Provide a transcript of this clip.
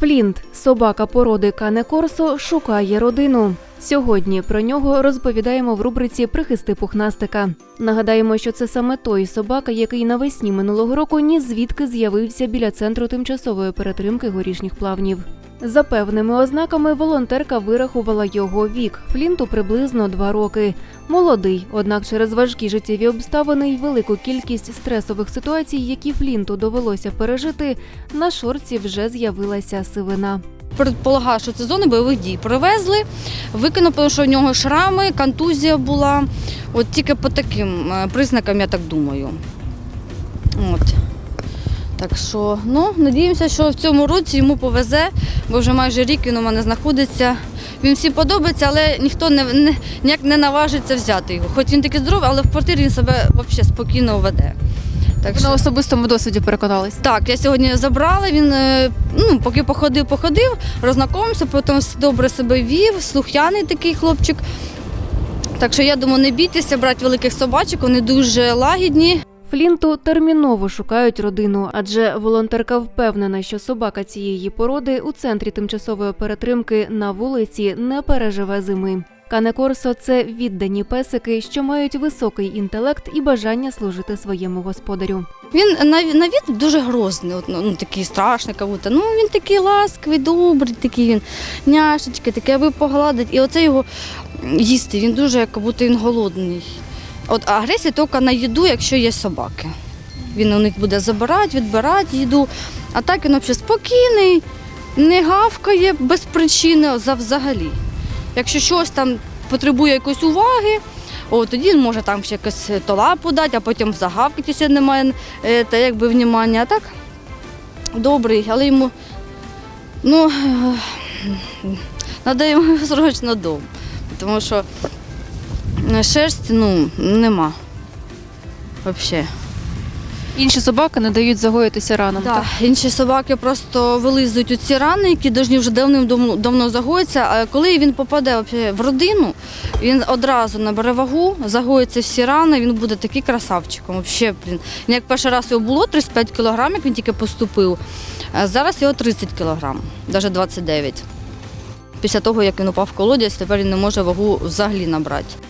Флінт, собака породи Кане Корсо, шукає родину. Сьогодні про нього розповідаємо в рубриці Прихисти пухнастика. Нагадаємо, що це саме той собака, який навесні минулого року ні звідки з'явився біля центру тимчасової перетримки горішніх плавнів. За певними ознаками волонтерка вирахувала його вік. Флінту приблизно два роки. Молодий, однак через важкі життєві обставини й велику кількість стресових ситуацій, які Флінту довелося пережити, на шорці вже з'явилася сивина. Предполагаю, що це зона бойових дій. Привезли, викинув, тому що в нього шрами, контузія була. От тільки по таким е, признакам, я так думаю. От. Так що, ну, надіємося, що в цьому році йому повезе, бо вже майже рік він у мене знаходиться. Він всім подобається, але ніхто не, не, ніяк не наважиться взяти його. Хоч він такий здоровий, але в квартирі він себе взагалі спокійно веде. Так Ви на особистому досвіді переконались. так, я сьогодні забрала, він е, ну, поки походив, походив, роззнакомився, потім добре себе вів, слухняний такий хлопчик. Так що я думаю, не бійтеся брати великих собачок, вони дуже лагідні. Флінту терміново шукають родину, адже волонтерка впевнена, що собака цієї породи у центрі тимчасової перетримки на вулиці не переживе зими. Кане Корсо – це віддані песики, що мають високий інтелект і бажання служити своєму господарю. Він на, від дуже грозний, от, ну, такий страшний, будто. Ну він такий ласковий, добрий, такий він няшечки, такий, аби погладить. І оце його їсти, він дуже, як будто він голодний. От агресія тільки на їду, якщо є собаки. Він у них буде забирати, відбирати їду. А так він взагалі спокійний, не гавкає без причини взагалі. Якщо щось там потребує якоїсь уваги, о, тоді він може там ще якось то лапу дати, а потім загавкати, якщо немає е, та якби внімання. А так добрий, але йому ну, треба йому срочно дом. Тому що е, шерсті ну, нема. Взагалі. Інші собаки не дають загоїтися ранам. Да. Інші собаки просто вилизують ці рани, які повинні вже давним давно, загоїться. А коли він попаде в родину, він одразу набере вагу, загоїться всі рани, він буде такий красавчиком. Блін. Як перший раз його було 35 кг, як він тільки поступив, а зараз його 30 кг, навіть 29. Після того, як він упав в колодязь, тепер він не може вагу взагалі набрати.